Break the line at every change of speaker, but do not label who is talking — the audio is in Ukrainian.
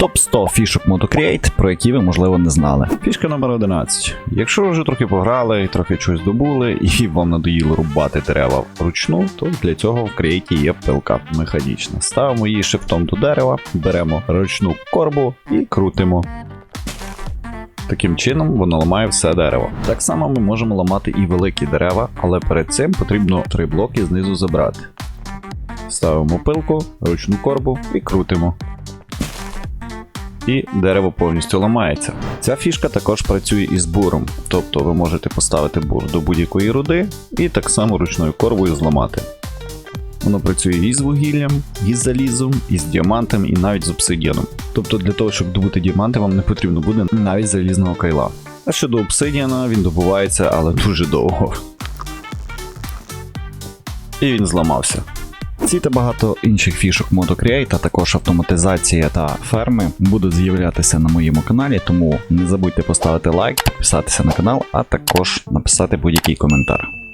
Топ 100 фішок MotoCreate, про які ви можливо не знали. Фішка номер 11. Якщо ви вже трохи пограли, трохи щось добули, і вам надоїло рубати дерева вручну, то для цього в Create є пилка механічна. Ставимо її шифтом до дерева, беремо ручну корбу і крутимо. Таким чином воно ламає все дерево. Так само ми можемо ламати і великі дерева, але перед цим потрібно три блоки знизу забрати. Ставимо пилку, ручну корбу і крутимо. І дерево повністю ламається. Ця фішка також працює із буром, тобто ви можете поставити бур до будь-якої руди і так само ручною корбою зламати. Воно працює і з вугіллям, і з залізом, і з діамантом, і навіть з обсидіаном. Тобто для того, щоб добути діаманти, вам не потрібно буде навіть залізного кайла. А щодо обсидіана, він добувається, але дуже довго. І він зламався. Ці та багато інших фішок MotoCreate, а також автоматизація та ферми будуть з'являтися на моєму каналі, тому не забудьте поставити лайк, підписатися на канал, а також написати будь-який коментар.